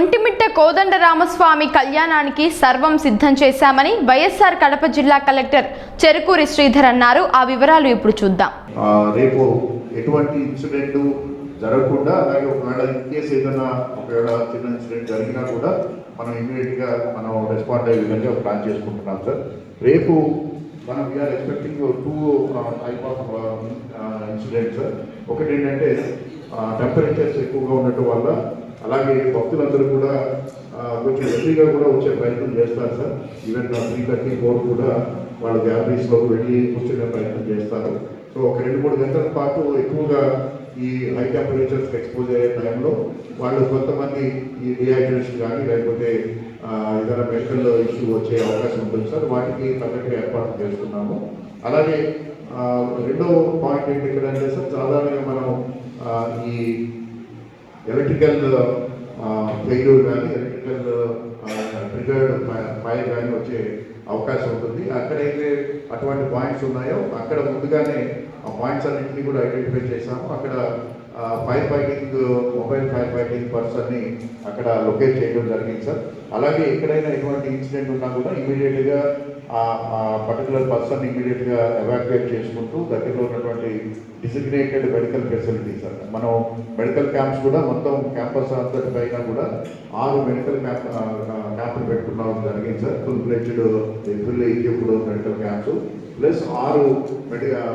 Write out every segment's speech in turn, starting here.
ఒంటిమిట్ట కోదండరామస్వామి కళ్యాణానికి సర్వం సిద్ధం చేశామని వైఎస్ఆర్ కడప జిల్లా కలెక్టర్ చెరుకూరి శ్రీధర్ అన్నారు. ఆ వివరాలు ఇప్పుడు చూద్దాం. రేపు ఎటువంటి ఇన్సిడెంట్ జరగకుండా అలాగే ఒకవేళ ఇన్ కేసు ఏదైనా ఒకవేళ చిన్న ఇన్సిడెంట్ జరిగినా కూడా మనం ఇమీడియట్గా మనం రెస్పాండ్ అయ్యే విధంగా ప్లాన్ చేసుకుంటున్నాం సార్. రేపు మనం we're expecting two type of incidents sir. ఒకటి ఏంటంటే టెంపరేచర్స్ ఎక్కువగా ఉండటం వల్ల అలాగే భక్తులందరూ కూడా కొంచెం ఎర్లీగా కూడా వచ్చే ప్రయత్నం చేస్తారు sir. Even three thirty four కూడా వాళ్ళ గ్యాలరీస్లోకి వెళ్ళి కూర్చునే ప్రయత్నం చేస్తారు. సో ఒక రెండు మూడు గంటల పాటు ఎక్కువగా ఈ హై టెంపరేచర్స్కి ఎక్స్పోజ్ అయ్యే టైంలో వాళ్ళు కొంతమంది ఈ డిహైడ్రేషన్ కానీ లేకపోతే ఏదైనా మెడికల్ ఇష్యూ వచ్చే అవకాశం ఉంటుంది సార్. వాటికి తగ్గట్టుగా ఏర్పాటు చేస్తున్నాము. అలాగే రెండో పాయింట్ ఏంటి ఇక్కడ అంటే సార్ సాధారణంగా మనం ఈ ఎలక్ట్రికల్ ఫెయిల్యూర్ కానీ ఎలక్ట్రికల్ ట్రిగర్డ్ ఫైర్ కానీ వచ్చే అవకాశం ఉంటుంది. అక్కడైతే అటువంటి పాయింట్స్ ఉన్నాయో అక్కడ ముందుగానే ఆ పాయింట్స్ అన్నింటినీ కూడా ఐడెంటిఫై చేశాము. అక్కడ fire fighting mobile fire fighting పర్సన్ని అక్కడ లొకేట్ చేయడం జరిగింది సార్. అలాగే ఎక్కడైనా ఎటువంటి ఇన్సిడెంట్ ఉన్నా కూడా ఇమీడియట్గా ఆ పర్టికులర్ పర్సన్ ఇమీడియట్గా ఎవాక్యుయేట్ చేసుకుంటూ దగ్గరలో ఉన్నటువంటి డిసిగ్నేటెడ్ మెడికల్ ఫెసిలిటీస్ సార్. మనం మెడికల్ క్యాంప్స్ కూడా మొత్తం క్యాంపస్ అంతటి పైన కూడా ఆరు మెడికల్ క్యాంప్ క్యాంపులు పెట్టుకున్నాం జరిగింది sir. Full fledged full equipped medical camps plus ఆరు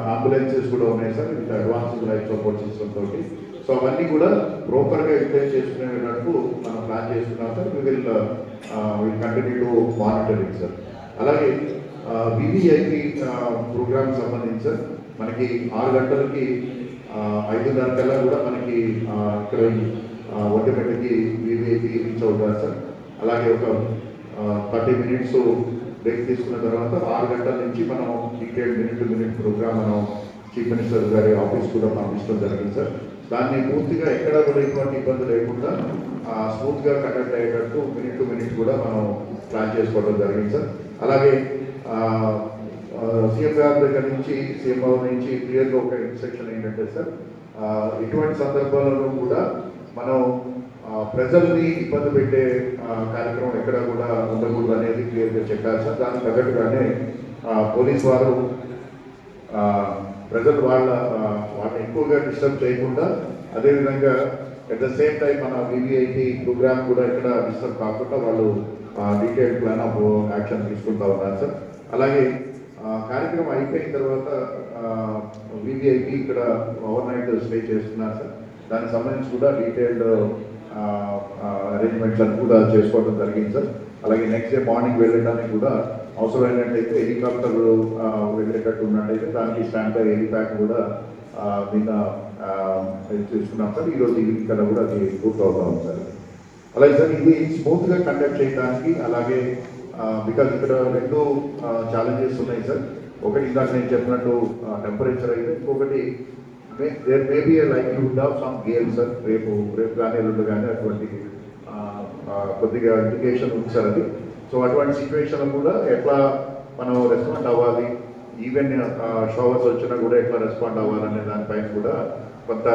అంబులెన్సెస్ కూడా ఉన్నాయి sir. With advanced life support system తోటి. సో అవన్నీ కూడా ప్రోపర్గా ఎక్స్ప్లెయిన్ చేసుకునేటట్టు మనం ప్లాన్ చేసుకున్నాం sir. We will will continue to monitoring sir అలాగే వివిఐపి ప్రోగ్రామ్ సంబంధించి సార్ మనకి ఆరు గంటలకి ఐదున్నర కల్లా కూడా మనకి ఇక్కడ ఈ, ఆ, వివిఐపి రీచ్ అవుతారు సార్ అలాగే ఒక థర్టీ మినిట్స్ బ్రేక్ తీసుకున్న తర్వాత ఆరు గంటల నుంచి మనం detail minute to minute program మనం చీఫ్ మినిస్టర్ గారి ఆఫీస్ కూడా పంపించడం జరిగింది సార్. దాన్ని పూర్తిగా ఎక్కడ కూడా ఎటువంటి ఇబ్బంది లేకుండా స్మూత్గా కండక్ట్ అయ్యేటట్టు మినిట్ టు మినిట్ కూడా మనం ప్లాన్ చేసుకోవడం జరిగింది సార్. అలాగే సీఎం గారి దగ్గర నుంచి సీఎం నుంచి క్లియర్గా ఒక ఇన్స్ట్రక్షన్ ఏంటంటే సార్ ఎటువంటి ఇటువంటి సందర్భాలలో కూడా మనం ప్రజల్ని ఇబ్బంది పెట్టే కార్యక్రమం ఎక్కడ కూడా ఉండకూడదు అనేది క్లియర్గా చెప్పారు. సార్ దానికి తగ్గట్టుగానే పోలీస్ వారు ప్రజలు వాళ్ళ వాళ్ళని ఎక్కువగా డిస్టర్బ్ చేయకుండా అదేవిధంగా అట్ ద సేమ్ టైం మన వివిఐపి ప్రోగ్రామ్ కూడా ఇక్కడ డిస్టర్బ్ కాకుండా వాళ్ళు డీటెయిల్ ప్లాన్ ఆఫ్ యాక్షన్ తీసుకుంటా ఉన్నారు సార్. అలాగే కార్యక్రమం అయిపోయిన తర్వాత వివిఐపి ఇక్కడ ఓవర్ నైట్ స్టే చేస్తున్నారు సార్. దానికి సంబంధించి కూడా డీటెయిల్డ్ అరేంజ్మెంట్స్ కూడా చేసుకోవడం జరిగింది సార్. అలాగే నెక్స్ట్ డే మార్నింగ్ వెళ్ళడానికి కూడా అవసరమైనట్టయితే హెలికాప్టర్ వెళ్ళేటట్టు ఉన్నట్టయితే దానికి స్టాండ్ బై హెలిప్యాక్ కూడా ఆ, నిన్న సార్. ఈరోజు ఈవినింగ్ కన్నా కూడా అది పూర్తవుతా ఉంది సార్. అలాగే సార్ ఇది స్మూత్గా కండక్ట్ చేయడానికి అలాగే బికాజ్ ఇక్కడ రెండు ఛాలెంజెస్ ఉన్నాయి సార్. ఒకటి ఇందాక నేను చెప్పినట్టు టెంపరేచర్ అయితే ఇంకొకటి there may be like would of some game sir రేపు రేపు కానీ ఎల్లుండి కానీ అటువంటి కొద్దిగా ఇండికేషన్ ఉంది సార్ అది సో అటువంటి సిచ్యువేషన్ కూడా ఎట్లా మనం రెస్పాండ్ అవ్వాలి ఈవెన్ షవర్స్ వచ్చినా కూడా ఎట్లా రెస్పాండ్ అవ్వాలనే దానిపైన కూడా కొంత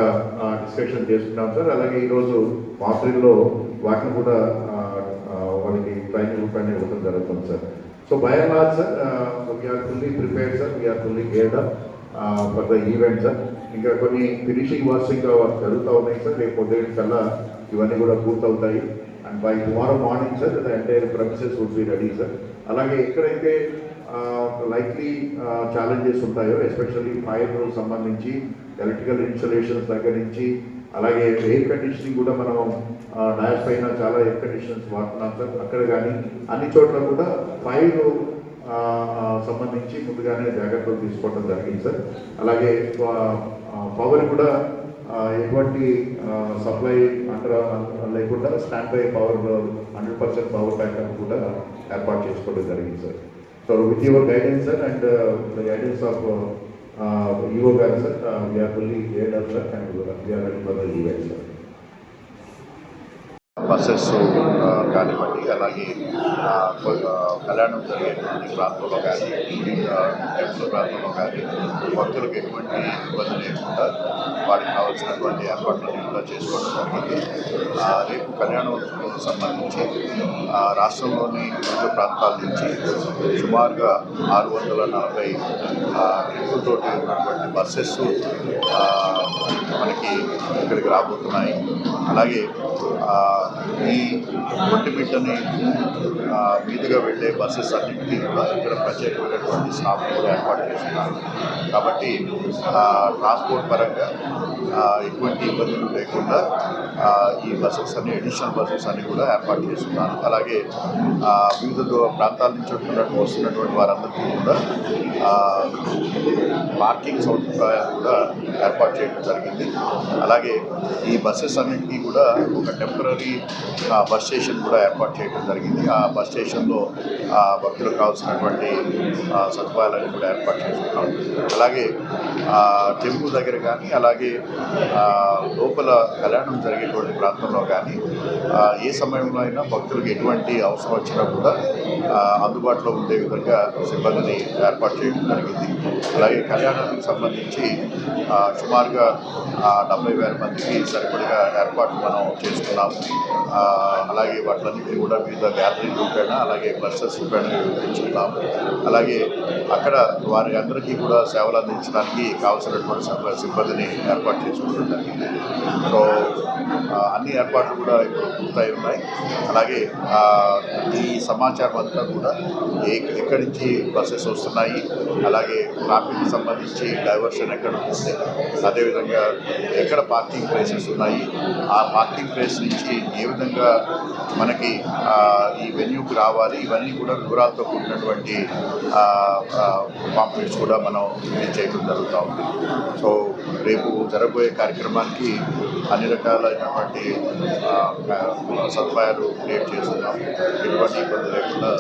డిస్కషన్ చేసుకున్నాం సార్ అలాగే ఈరోజు మాత్రిల్లో వాటిని కూడా వాళ్ళకి ట్రైనింగ్ రూపాయలు ఇవ్వడం జరుగుతుంది sir so by and large sir we're fully prepared sir we're fully geared for the event sir ఇంకా కొన్ని ఫినిషింగ్ వర్క్స్ ఇంకా జరుగుతూ ఉన్నాయి సార్. రేపు పొద్దున్న కల్లా ఇవన్నీ కూడా పూర్తవుతాయి. And by tomorrow morning sir the entire premises would be ready sir. అలాగే ఎక్కడైతే లైక్లీ ఛాలెంజెస్ ఉంటాయో ఎస్పెషల్లీ ఫైర్ సంబంధించి ఎలక్ట్రికల్ ఇన్స్టలేషన్స్ దగ్గర నుంచి అలాగే ఎయిర్ కండిషనింగ్ కూడా మనం డయాస్ పైన చాలా ఎయిర్ కండిషన్స్ వాడుతున్నాం సార్. అక్కడ కానీ అన్ని చోట్ల కూడా ఫైర్ సంబంధించి ముందుగానే జాగ్రత్తలు తీసుకోవడం జరిగింది సార్. అలాగే పవర్ కూడా ఎటువంటి సప్లై అండర్ లేకుండా stand by power hundred percent power backup కూడా ఏర్పాటు చేసుకోవడం జరిగింది sir. So with your guidance sir and the guidance of EO గారు sir we're fully గేడ్ sir and we're ready for the event sir process uh, కానివ్వండి అలాగే కళ్యాణం జరిగేటువంటి ప్రాంతంలో కానీ టెంపుల్ ప్రాంతంలో కానీ భక్తులకు ఎటువంటి ఇబ్బంది లేకుండా వారికి కావాల్సినటువంటి ఏర్పాట్లన్నీ కూడా చేసుకోవడం జరిగింది. రేపు కళ్యాణోత్సవం సంబంధించి ఆ, రాష్ట్రంలోని వివిధ ప్రాంతాల నుంచి సుమారుగా ఆరు వందల నలభై ట్రిప్పులతోటి ఉన్నటువంటి బస్సెస్ మనకి ఇక్కడికి రాబోతున్నాయి. అలాగే ఈ ఒంటి బిడ్డని మీదుగా వెళ్ళే బస్సెస్ అన్నింటినీ కూడా ఇక్కడ ప్రత్యేకమైనటువంటి స్టాఫ్ కూడా ఏర్పాటు చేస్తున్నారు. కాబట్టి ట్రాన్స్పోర్ట్ పరంగా ఎటువంటి ఇబ్బందులు లేకుండా ఈ బస్సెస్ అన్ని అడిషనల్ బస్సెస్ అన్ని కూడా ఏర్పాటు చేస్తున్నాను అలాగే వివిధ ప్రాంతాల నుంచి వస్తున్నటువంటి వారందరికీ కూడా పార్కింగ్ సౌకర్యాలు కూడా ఏర్పాటు చేయడం జరిగింది. అలాగే ఈ బస్సెస్ అన్నింటినీ కూడా ఒక టెంపరీ బస్ స్టేషన్ కూడా ఏర్పాటు చేయడం జరిగింది. ఆ బస్ స్టేషన్లో భక్తులకు కావాల్సినటువంటి ఆ, సదుపాయాలన్నీ కూడా ఏర్పాటు చేసుకున్నాం. అలాగే టెంపుల్ దగ్గర కానీ అలాగే లోపల కళ్యాణం జరిగేటువంటి ప్రాంతంలో కానీ ఏ సమయంలో అయినా భక్తులకు ఎటువంటి అవసరం వచ్చినా కూడా అందుబాటులో ఉండే విధంగా సిబ్బందిని ఏర్పాటు చేయడం జరిగింది. అలాగే కళ్యాణానికి సంబంధించి సుమారుగా డెబ్బై వేల మందికి సరిపడిగా ఏర్పాట్లు మనం చేసుకున్నాము. అలాగే వాటిలన్నింటినీ కూడా వివిధ గ్యాలరీ రూపేణ అలాగే క్లస్టర్స్ రూపేణ వివరించుకున్నాము. అలాగే అక్కడ వారి అందరికీ కూడా సేవలు అందించడానికి కావాల్సినటువంటి సిబ్బందిని ఏర్పాటు చేసుకోవడం జరిగింది సో అన్ని ఏర్పాట్లు కూడా ఇప్పుడు పూర్తయి ఉన్నాయి. అలాగే ఈ సమాచారం అంతా కూడా ఏ ఎక్కడి నుంచి బస్సెస్ వస్తున్నాయి అలాగే ట్రాఫిక్ సంబంధించి డైవర్షన్ ఎక్కడ ఉంటుంది అదేవిధంగా ఎక్కడ పార్కింగ్ ప్లేసెస్ ఉన్నాయి ఆ పార్కింగ్ ప్లేస్ నుంచి ఏ విధంగా మనకి ఈ వెన్యూకి రావాలి ఇవన్నీ కూడా వివరాలతో కూడినటువంటి పాంప్లెట్స్ కూడా మనం చేయడం జరుగుతూ ఉంది సో రేపు జరగబోయే కార్యక్రమానికి అన్ని రకాలైనటువంటి సదుపాయాలు క్రియేట్ చేస్తున్నాం ఎటువంటి ఇబ్బంది లేకుండా